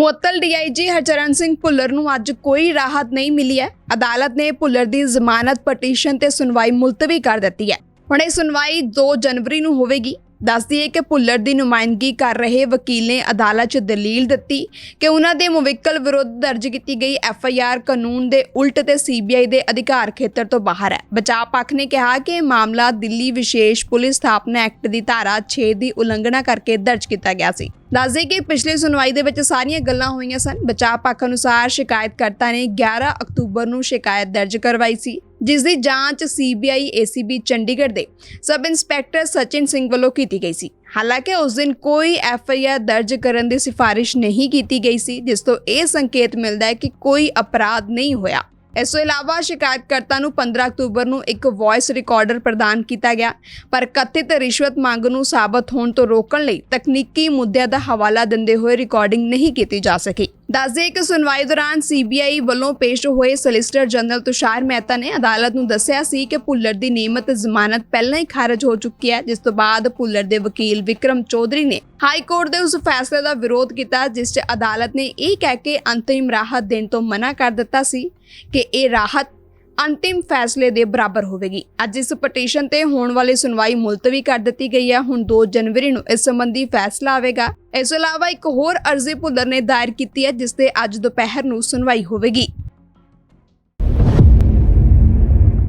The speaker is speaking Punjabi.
ਮੁਅੱਤਲ ਡੀਆਈਜੀ ਹਰਚਰਨ ਸਿੰਘ ਭੁੱਲਰ ਨੂੰ ਅੱਜ ਕੋਈ ਰਾਹਤ ਨਹੀਂ ਮਿਲੀ ਹੈ। ਅਦਾਲਤ ਨੇ ਭੁੱਲਰ ਦੀ ਜ਼ਮਾਨਤ ਪਟੀਸ਼ਨ ਤੇ ਸੁਣਵਾਈ ਮੁਲਤਵੀ ਕਰ ਦਿੱਤੀ ਹੈ। ਹੁਣ ਇਹ ਸੁਣਵਾਈ 2 ਜਨਵਰੀ ਨੂੰ ਹੋਵੇਗੀ। ਦੱਸਦੀ ਹੈ ਕਿ ਭੁੱਲਰ ਦੀ ਨੁਮਾਇੰਦਗੀ ਕਰ ਰਹੇ ਵਕੀਲ ਨੇ ਅਦਾਲਤ 'ਚ ਦਲੀਲ ਦਿੱਤੀ ਕਿ ਉਹਨਾਂ ਦੇ ਮੁਵੱਕਲ ਵਿਰੁੱਧ ਦਰਜ ਕੀਤੀ ਗਈ ਐਫ ਆਈ ਆਰ ਕਾਨੂੰਨ ਦੇ ਉਲਟ ਤੇ ਸੀਬੀਆਈ ਦੇ ਅਧਿਕਾਰ ਖੇਤਰ ਤੋਂ ਬਾਹਰ ਹੈ। ਬਚਾਅ ਪੱਖ ਨੇ ਕਿਹਾ ਕਿ ਇਹ ਮਾਮਲਾ ਦਿੱਲੀ ਵਿਸ਼ੇਸ਼ ਪੁਲਿਸ ਸਥਾਪਨਾ ਐਕਟ ਦੀ ਧਾਰਾ 6 ਦੀ ਉਲੰਘਣਾ ਕਰਕੇ ਦਰਜ ਕੀਤਾ ਗਿਆ ਸੀ। ਦੱਸਦੇ ਕਿ ਪਿਛਲੀ ਸੁਣਵਾਈ ਦੇ ਵਿੱਚ ਸਾਰੀਆਂ ਗੱਲਾਂ ਹੋਈਆਂ ਸਨ। ਬਚਾਅ ਪੱਖ ਅਨੁਸਾਰ ਸ਼ਿਕਾਇਤਕਰਤਾ ਨੇ 11 ਅਕਤੂਬਰ ਨੂੰ ਸ਼ਿਕਾਇਤ ਦਰਜ ਕਰਵਾਈ ਸੀ। ਜਿਸ ਦੀ ਜਾਂਚ ਸੀਬੀਆਈ ਏਸੀਬੀ ਚੰਡੀਗੜ੍ਹ ਦੇ ਸਬ ਇੰਸਪੈਕਟਰ ਸਚਿਨ ਸਿੰਘ ਵੱਲੋਂ ਕੀਤੀ ਗਈ ਸੀ। ਹਾਲਾਂਕਿ ਉਸ ਦਿਨ ਕੋਈ ਐਫ ਆਈ ਆਰ ਦਰਜ ਕਰਨ ਦੀ ਸਿਫਾਰਿਸ਼ ਨਹੀਂ ਕੀਤੀ ਗਈ ਸੀ, ਜਿਸ ਤੋਂ ਇਹ ਸੰਕੇਤ ਮਿਲਦਾ ਹੈ ਕਿ ਕੋਈ ਅਪਰਾਧ ਨਹੀਂ ਹੋਇਆ। ਇਸ ਤੋਂ ਇਲਾਵਾ ਸ਼ਿਕਾਇਤਕਰਤਾ ਨੂੰ 15 ਅਕਤੂਬਰ ਨੂੰ ਇੱਕ ਵੌਇਸ ਰਿਕਾਰਡਰ ਪ੍ਰਦਾਨ ਕੀਤਾ ਗਿਆ, ਪਰ ਕਥਿਤ ਰਿਸ਼ਵਤ ਮੰਗ ਨੂੰ ਸਾਬਤ ਹੋਣ ਤੋਂ ਰੋਕਣ ਲਈ ਤਕਨੀਕੀ ਮੁੱਦਿਆਂ ਦਾ ਹਵਾਲਾ ਦਿੰਦੇ ਹੋਏ ਰਿਕਾਰਡਿੰਗ ਨਹੀਂ ਕੀਤੀ ਜਾ ਸਕੀ। ਦੱਸਦੇ ਕਿ ਸੁਣਵਾਈ ਦੌਰਾਨ ਸੀਬੀਆਈ ਵੱਲੋਂ ਪੇਸ਼ ਹੋਏ ਸੋਲਿਸਿਟਰ ਜਨਰਲ ਤੁਸ਼ਾਰ ਮਹਿਤਾ ਨੇ ਅਦਾਲਤ ਨੂੰ ਦੱਸਿਆ ਸੀ ਕਿ ਭੁੱਲਰ ਦੀ ਨਿਯਮਤ ਜ਼ਮਾਨਤ ਪਹਿਲਾਂ ਹੀ ਖਾਰਜ ਹੋ ਚੁੱਕੀ ਹੈ, ਜਿਸ ਤੋਂ ਬਾਅਦ ਭੁੱਲਰ ਦੇ ਵਕੀਲ ਵਿਕਰਮ ਚੌਧਰੀ ਨੇ ਹਾਈ ਕੋਰਟ ਦੇ ਉਸ ਫੈਸਲੇ ਦਾ ਵਿਰੋਧ ਕੀਤਾ, ਜਿਸ 'ਚ ਅਦਾਲਤ ਨੇ ਇਹ ਕਹਿ ਕੇ ਅੰਤਰਿਮ ਰਾਹਤ ਦੇਣ ਤੋਂ ਮਨਾ ਕਰ ਦਿੱਤਾ ਸੀ ਕਿ ਇਹ ਰਾਹਤ ਅੰਤਿਮ ਫੈਸਲੇ ਦੇ ਬਰਾਬਰ ਹੋਵੇਗੀ। ਅੱਜ ਇਸ ਪਟੀਸ਼ਨ ਤੇ ਹੋਣ ਵਾਲੀ ਸੁਣਵਾਈ ਮੁਲਤਵੀ ਕਰ ਦਿੱਤੀ ਗਈ ਹੈ। ਹੁਣ 2 ਜਨਵਰੀ ਨੂੰ ਇਸ ਸੰਬੰਧੀ ਫੈਸਲਾ ਆਵੇਗਾ। ਇਸ ਤੋਂ ਇਲਾਵਾ ਇੱਕ ਹੋਰ ਅਰਜ਼ੀ ਭੁੱਲਰ ਨੇ ਦਾਇਰ ਕੀਤੀ ਹੈ, ਜਿਸ ਤੇ ਅੱਜ ਦੁਪਹਿਰ ਨੂੰ ਸੁਣਵਾਈ ਹੋਵੇਗੀ।